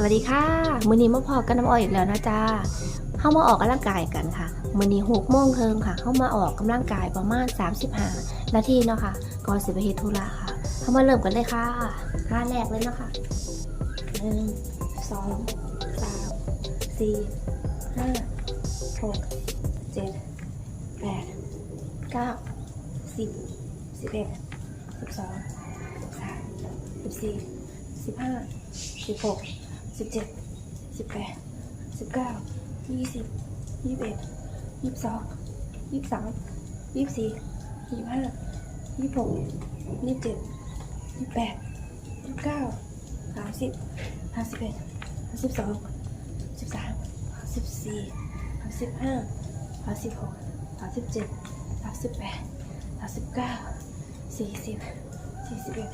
สวัสดีค่ะ มือนี้มาพอกันน้ำอ้อยอีกแล้วนะจ๊ะเข้ามาออกกำลังกายกันค่ะ มือนี้หกโมงเคิงค่ะ เข้ามาออกกำลังกายประมาณ 35 นาทีเนาะค่ะ ก่อนสิไปเฮดธุระค่ะ เข้ามาเริ่มกันเลยค่ะท่าแรกเลยเนาะค่ะหนึ่งสองสามสี่ห้าหกเจ็ดแปดเก้าสิบสิบเอ็ดสิบสองสิบสามสิบสี่สิบห้าสิบหก สิบเจ็ดสิบแปดสิบเก้ายี่สิบยี่สิบเอ็ดยี่สิบสองยี่สิบสามยี่สิบสี่ยี่สิบห้ายี่สิบหกยี่สิบเจ็ดยี่สิบแปดยี่สิบเก้าสามสิบห้าสิบเอ็ดห้าสิบสองสิบสามสิบสี่สามสิบห้าสามสิบหกสามสิบเจ็ดสามสิบแปดสามสิบเก้าสี่สิบสี่สิบเอ็ด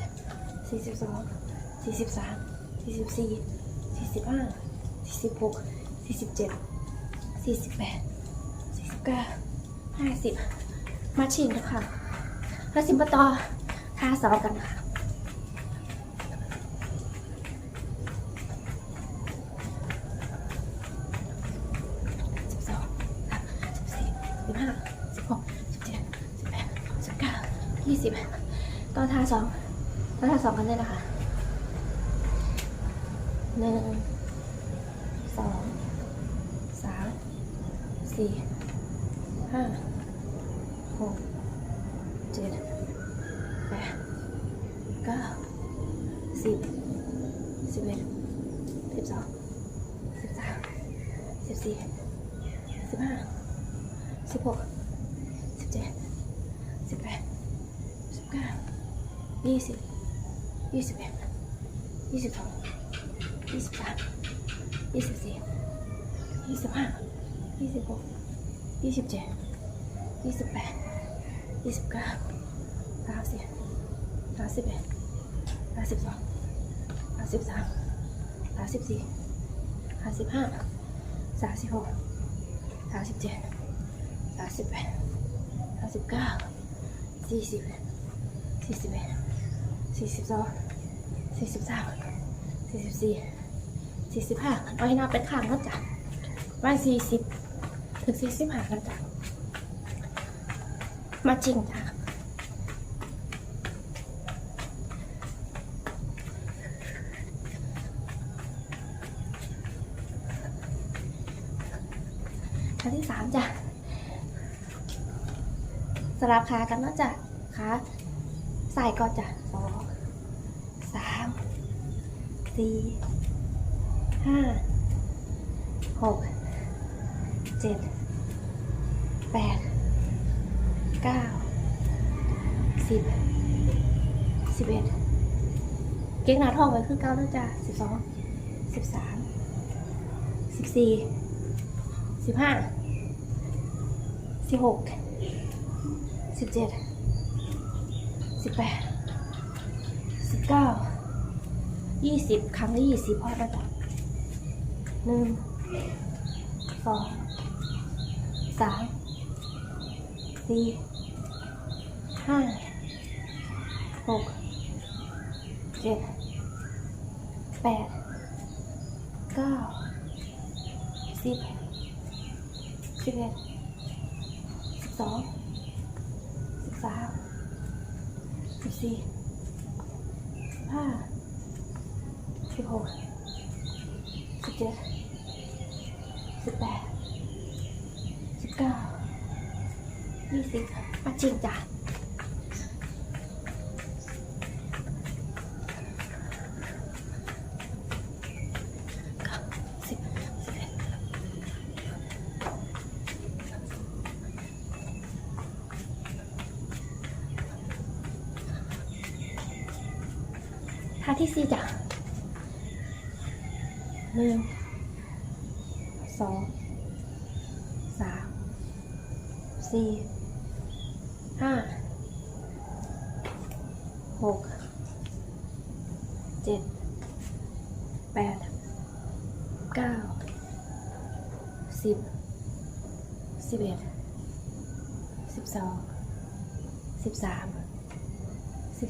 สี่สิบสองสี่สิบสามสี่สิบสี่ สี่สิบห้าสี่สิบหกสี่สิบเจ็ดสี่สิบแปดสี่สิบเก้าห้าสิบมาชิมกันค่ะแล้วสิมปต่อท่าสองกันค่ะสิบสองสิบสี่สิบห้าสิบหกสิบเจ็ดสิบแปดสิบเก้ายี่สิบต่อท่าสองต่อท่าสองกันเลยนะคะ หนึ่งสองสามสี่ห้าหกเจ็ดแปดเก้าสิบสิบเอ็ดสิบสองสิบสามสิบสี่ สิบห้า สิบหก สิบเจ็ด สิบแปด สิบเก้า ยี่สิบ ยี่สิบเอ็ด ยี่สิบสอง ยี่สิบสาม ยี่สิบสี่ ยี่สิบห้า ยี่สิบหก ยี่สิบเจ็ด ยี่สิบแปดยี่สิบเก้าสามสิบสามสิบเอ็ดสามสิบสองสามสิบสามสามสิบสี่สามสิบห้าสามสิบหกสามสิบเจ็ดสามสิบแปดสามสิบเก้าสี่สิบสี่สิบเอ็ดสี่สิบสองสี่สิบสามสี่สิบสี่สี่สิบห้าเอาให้นับเป็นข้างก็จ้ะว่าสี่สิบถึงสี่สิบห้ากันจ้ะ มาจริงจ้ะขั้นที่สามจ้ะสลับขากันนะจ้ะขาใส่ก่อนจ้ะสองสามสี่ห้าหกเจ็ดแปด เก้าสิบสิบเอ็ดเก่งหนาท้องไว้คือเก้าแล้วจ้ะสิบสองสิบสามสิบสี่สิบห้าสิบหกสิบเจ็ดสิบแปดสิบเก้ายี่สิบครั้งละยี่สิบพอแล้วจ้ะหนึ่งสองสามสี่ ห้าหกเจ็ดแปดเก้าสิบเอ็ดสิบสองสิบสามสิบสี่สิบห้าสิบหกสิบเจ็ดสิบแปดสิบเก้ายี่สิบมาจริงจ้ะเก้าสิบสิบเอ็ด ที่สี่จ้ะหนึ่งสองสามสี่ห้าหกเจ็ดแปดเก้าสิบสิบเอ็ดสิบสองสิบสามสิบ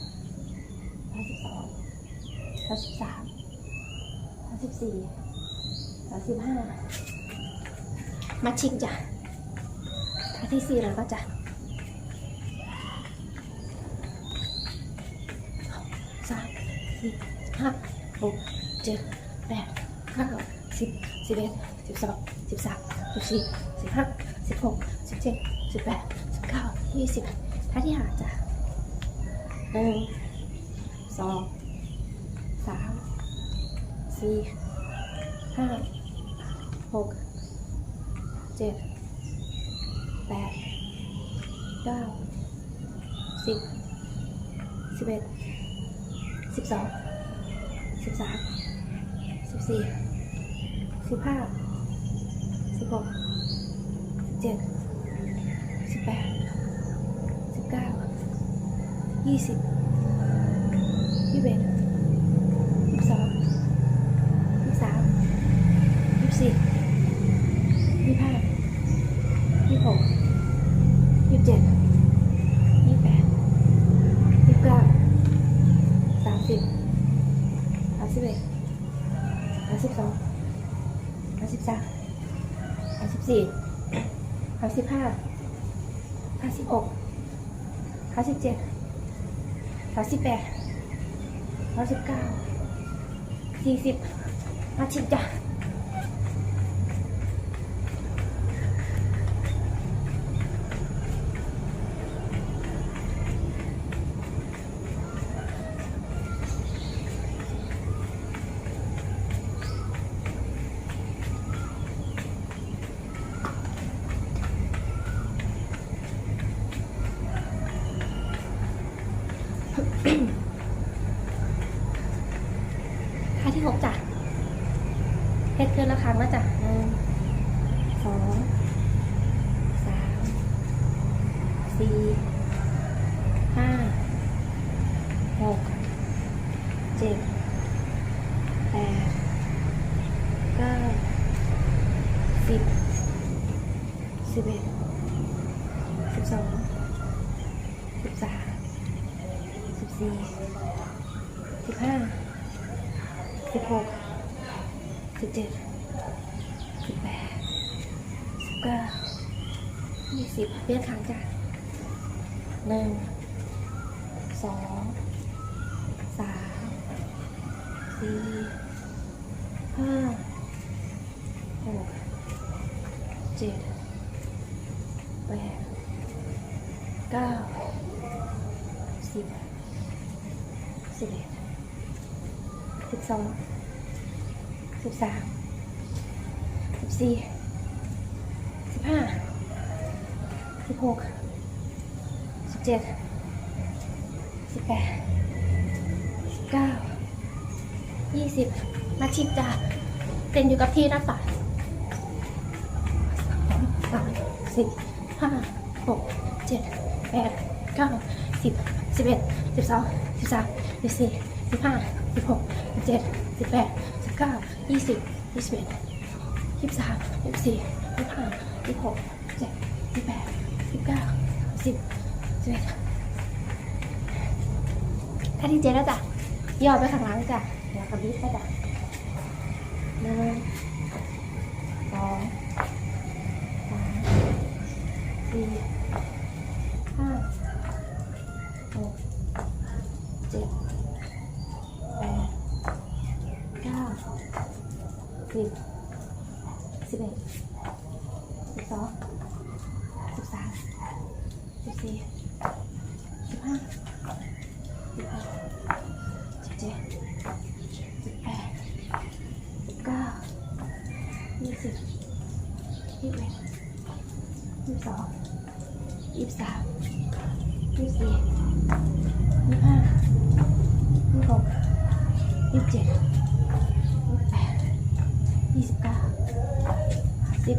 สามสิบสองสามสิบสามสิบสี่สามสิบห้ามาชิกจ้ะครั้งที่สี่แล้วก็จ้ะสามสี่ห้าหกเจ็ดแปดเก้าสิบสิบเอ็ดสิบสองสิบสามสิบสี่สิบห้าสิบหกสิบเจ็ดสิบแปดสิบเก้ายี่สิบท่าที่หาจ้ะหนึ่ง องสามสี่ห้าหกเจ็ดแปดเก้าสิบสิบเอ็ดสิบสองสิบสามสิบสี่สิบห้าสิบหกสิบเจ็ดสิบแปดสิบเก้ายี่สิบยี่สิบเอ็ดยี่สิบสองยี่สิบสามยี่สิบสี่ยี่สิบห้ายี่สิบหกยี่สิบเจ็ดยี่สิบแปดยี่สิบเก้าสามสิบสามสิบเอ็ดสามสิบสองสามสิบสามสามสิบสี่สามสิบห้าสามสิบหกสามสิบเจ็ดสามสิบแปดสามสิบเก้าสี่สิบมาชิมจ้ะ ท่าที่หกจ้ะเฮ็ดเกินละครั้งแล้วจ้ะหนึ่งสองสามสี่ห้าหกเจ็ดแปดเก้า สิบสิบเอ็ดสิบสองสิบสามสิบสี่สิบห้าสิบหกสิบเจ็ดสิบแปดสิบเก้ายี่สิบเบี้ยค้างจ้ะหนึ่งสองสามสี่ห้าหกเจ็ดแปดเก้าสิบสิบเอ็ด สิบสองสิบสามสิบสี่สิบห้าสิบหกสิบเจ็ดสิบแปดสิบเก้ายี่สิบมาชิมจ้าเต้นอยู่กับที่นะป่ะสองสามสี่ห้าหกเจ็ดแปดเก้าสิบสิบเอ็ดสิบสองสิบสามสิบสี่สิบห้า สิบหกสิบเจ็ดสิบแปดสิบเก้ายี่สิบยี่สิบเอ็ดยี่สิบสามยี่สิบสี่ยี่สิบห้ายี่สิบหกเจ็ดยี่สิบแปดยี่สิบเก้าสิบสิบเอ็ดท่าที่เจ็ดแล้วจ้ะย่อไปข้างหลังจ้ะเดี๋ยวกระบิดไปจ้ะหนึ่งสองสามสี่ ยี่สิบสี่ยี่ห้ายี่หกยี่เจ็ดยี่แปดยี่สิบเก้าสิบ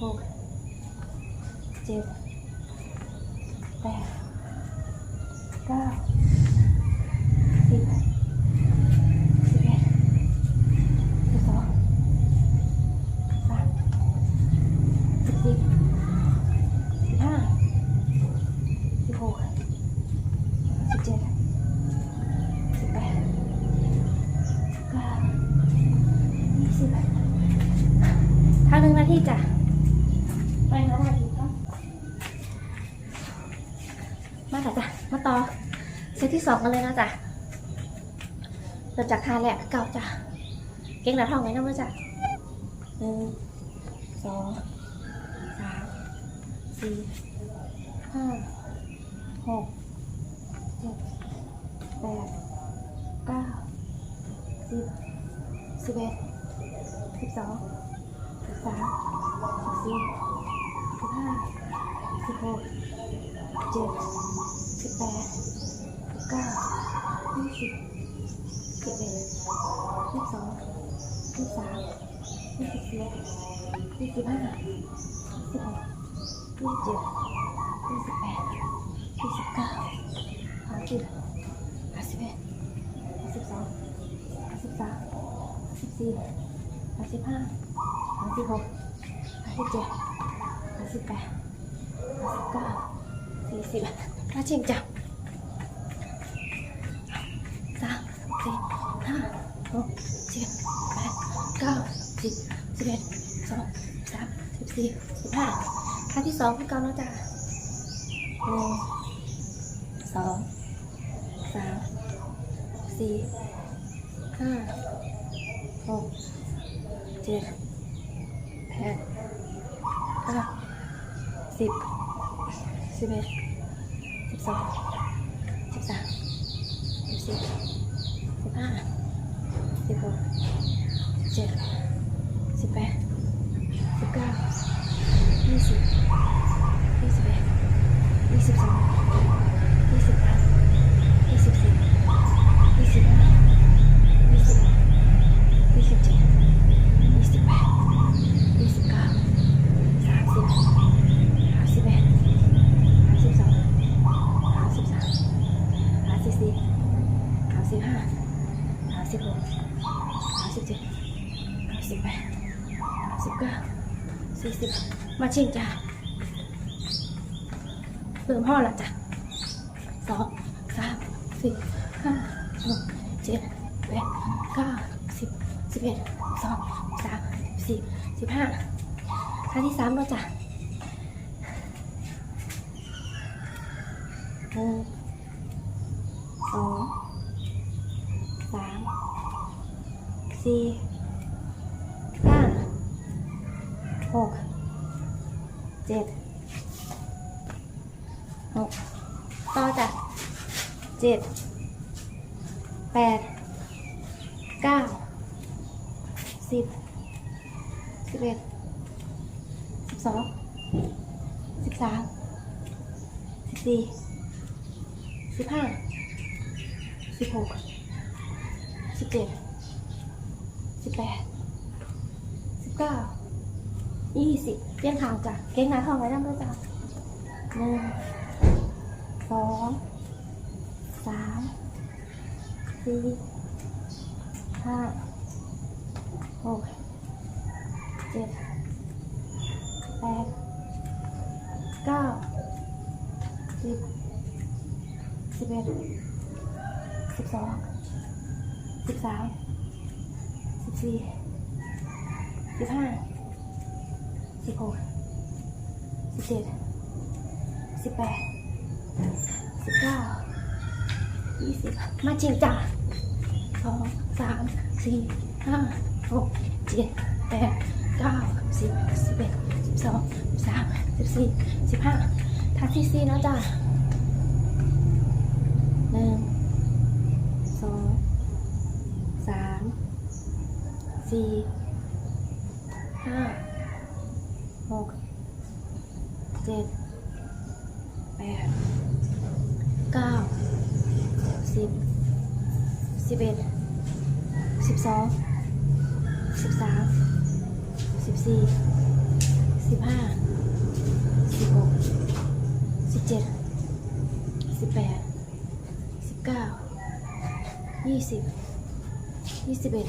หกเจ็ดแปดเก้า สิบ สิบเอ็ด สิบสอง สามสิบสี่สิบห้าสิบหกสิบเจ็ดสิบแปดเก้ายี่สิบทางหนึ่งนาทีจ้ะไปนะนาทีครับมาค่ะจ้ะมาต่อเซตที่ สองกันเลยนะจ๊ะเริ่มจากท่าแรกเก่าจ้ะ เก่งหนาท้องไว้นะมั้ยจ้ะหนึ่งสองสามสี่ห้าหกเจ็ดแปดเก้าสิบสิบเอ็ดสิบสองสิบสามสิบสี่สิบห้าสิบหกเจ็ดสิบแปด เก้ายี่สิบสิบเอ็ดยี่สองยี่สามยี่สิบสี่ยี่สิบห้ายี่สิบหกยี่สิบเจ็ดยี่สิบแปดยี่สิบเก้าห้าสิบห้าสิบเอ็ดห้าสิบสองห้าสิบสามห้าสิบสี่ห้าสิบห้าห้าสิบหกห้าสิบเจ็ดห้าสิบแปดห้าสิบเก้าสี่สิบถ้าเชิงจับสามสี่ห้าหกเจ็ดแปดเก้า สิบสิบเอ็ดสองสามสิบสี่สิบห้าท่าที่สองพี่กอนแล้วจ้ะหนึ่งสองสามสี่ห้าหกเจ็ดแปดเก้าสิบสิบเอ็ดสิบสองสิบสามสิบสี่สิบห้าสิบหกสิบเจ็ด สิบแปดสิบเก้ายี่สิบยี่สิบเอ็ดยี่สิบสองยี่สิบสามยี่สิบสี่ยี่สิบห้ายี่สิบหกยี่สิบเจ็ดยี่สิบแปดยี่สิบเก้าสามสิบสามสิบเอ็ดสามสิบสองสามสิบสามสามสิบสี่สามสิบห้าสามสิบหกสามสิบเจ็ด สิบแปดสิบเก้าสี่สิบมาชิงจ้ะเริ่มห่อละจ้ะ สองสามสี่ห้าหกเจ็ดแปดเก้าสิบสิบเอ็ดสองสามสี่สิบห้าท่าที่สามแล้วจ้ะหนึ่งสองสามสี่ ห้าหกเจ็ดหกต่อจ้ะเจ็ดแปดเก้าสิบสิบเอ็ดสิบสอง สิบสามสิบสี่สิบห้าสิบหกสิบเจ็ดสิบแปดสิบเก้ายี่สิบเปลี่ยนขางจ้ะเก่งหนาท้องไว้นั่งด้วยจ้ะหนึ่งสองสามสี่ห้าหกเจ็ดแปดเก้าสิบสิบเอ็ดสิบสองสิบสาม สิบสี่สิบห้าสิบหกสิบเจ็ดสิบแปดสิบเก้ายี่สิบมาจริงจ้ะสองสามสี่ห้าหกเจ็ดแปดเก้าสิบสิบเอ็ดสิบสองสิบสามสิบสี่สิบห้าท่าที่สี่นะจ้ะหนึ่งสองสาม สี่ห้าหกเจ็ดแปดเก้าสิบสิบเอ็ดสิบสองสิบสามสิบสี่สิบห้าสิบหกสิบเจ็ดสิบแปดสิบเก้ายี่สิบยี่สิบเอ็ด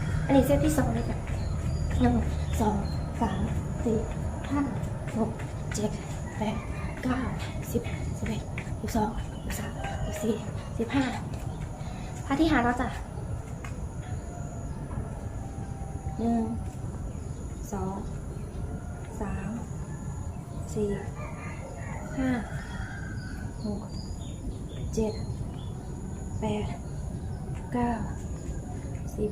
อันนี้เซตที่สองเลยจ้ะหนึ่งสองสามสี่ห้าหกเจ็ดแปดเก้าสิบสิบเอ็ดสิบสองสิบสามสิบสี่สิบห้าท่าที่หาเราจ้ะหนึ่งสองสามสี่ห้าหกเจ็ดแปดเก้าสิบ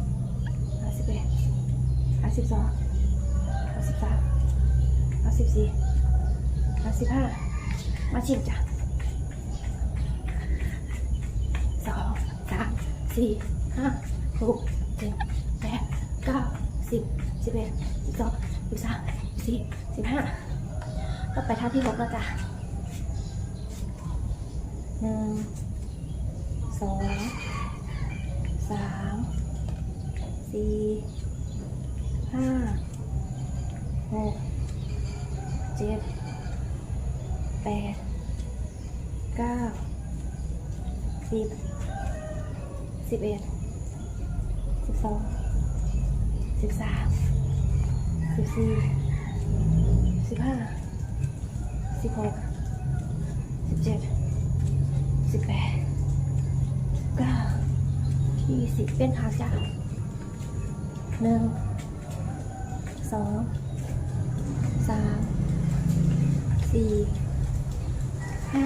ห้าสิบสองห้าสิบสามห้าสิบสี่ห้าสิบห้ามาชิมจ้ะสองสามสี่ห้าหกเจ็ดแปดเก้าสิบสิบเอ็ดสิบสองสิบสามสิบสี่สิบห้าก็ไปท่าที่หกแล้วจ้ะหนึ่งสองสามสี่ห้าหกเจ็ดแปดเก้าสิบ สิบเอ็ดสิบสองสิบสามสิบสี่สิบห้าสิบหกสิบเจ็ดสิบแปดเก้ายี่สิบเป็นขาจ้ะหนึ่งสองสามสี่ห้า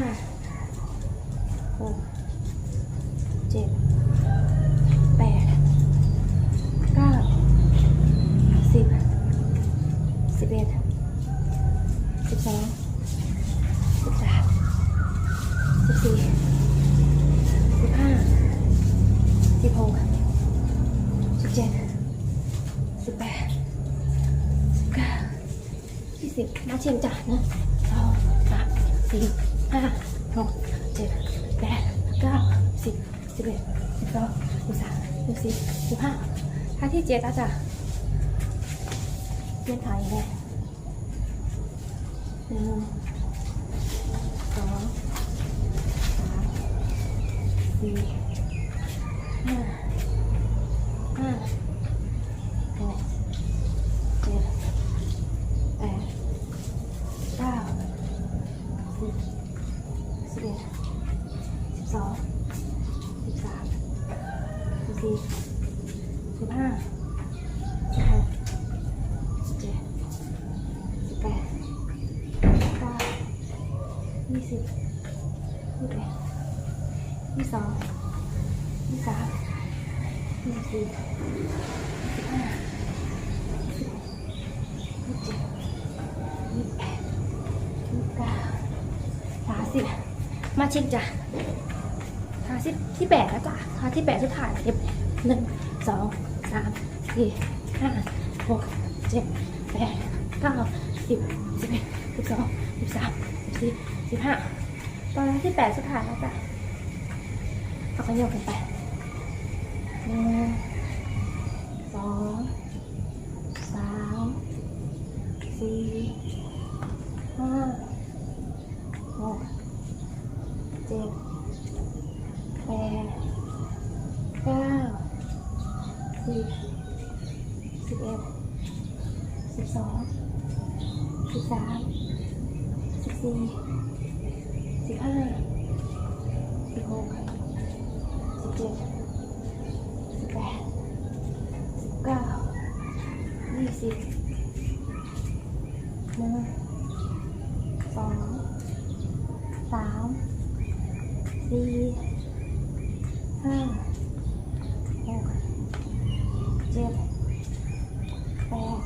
ท่าที่เจ็ดแล้วจ้ะเล่นถ่ายยังไงหนึ่งสองสามสี่ห้าห้าหก สี่สิบห้าสิบหกสิบเจ็ดสิบแปดสิบเก้ายี่สิบยี่สิบเอ็ดยี่สิบสองยี่สิบสามยี่สิบสี่ยี่สิบห้ายี่สิบหกยี่สิบเจ็ดยี่สิบแปดยี่สิบเก้าสามสิบ มาเช็คจ้ะหาสิบที่แปดแล้วจ้ะหาที่แปดสุดท้ายเก็บหนึ่งสองสามสี่ห้าหกเจ็ดแปดเก้าสิบสิบเอ็ดสิบสองสิบสามสิบสี่สิบห้าตอนที่แปดสุดท้ายแล้วจ้ะเอาขยกกันไปหนึ่งสองสามสี่ห้าหกเจ็ด แปดเก้า สิบสิบเอ็ดสิบสองสิบสามสิบสี่สิบห้าสิบหกสิบเจ็ดสิบแปดสิบเก้ายี่สิบหนึ่งสองสามสี่ห้าหกเจ็ดแปด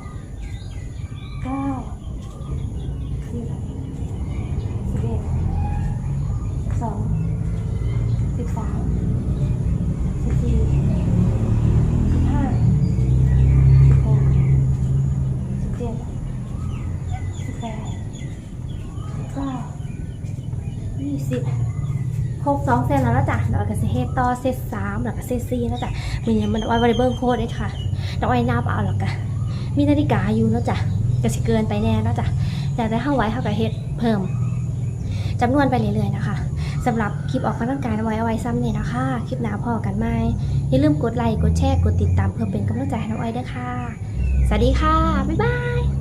เก้าสิบสิบเอ็ดสิบสองสิบสามสิบสี่สิบห้าสิบหกสิบเจ็ดสิบแปดสิบเก้ายี่สิบ คร บสองเซตแล้วนะจ๊ะแล้วก็เซตต่อเซตสามแล้วก็เซตสี่นะจ๊ะมีเนี่ยมันไว้บริเบิลโคดด้วยค่ะแล้วไว้นับเอาแล้วก็มีนาฬิกาอยู่เนาะจ๊ะจะสิเกินไปแน่เนาะจ๊ะแต่ได้เข้าไว้เท่ากับเฮ็ดเพิ่มจำนวนไปเรื่อยๆนะคะสำหรับคลิปออกกำลังกายเอาไว้เอาไว้ซ้ำเนี่ยนะคะ คลิปหน้าพอกันไหมอย่าลืมกดไลค์กดแชร์กดติดตามเพื่อเป็นกำลังใจให้น้องไอ้ด้วยค่ะ สวัสดีค่ะ บ๊ายบาย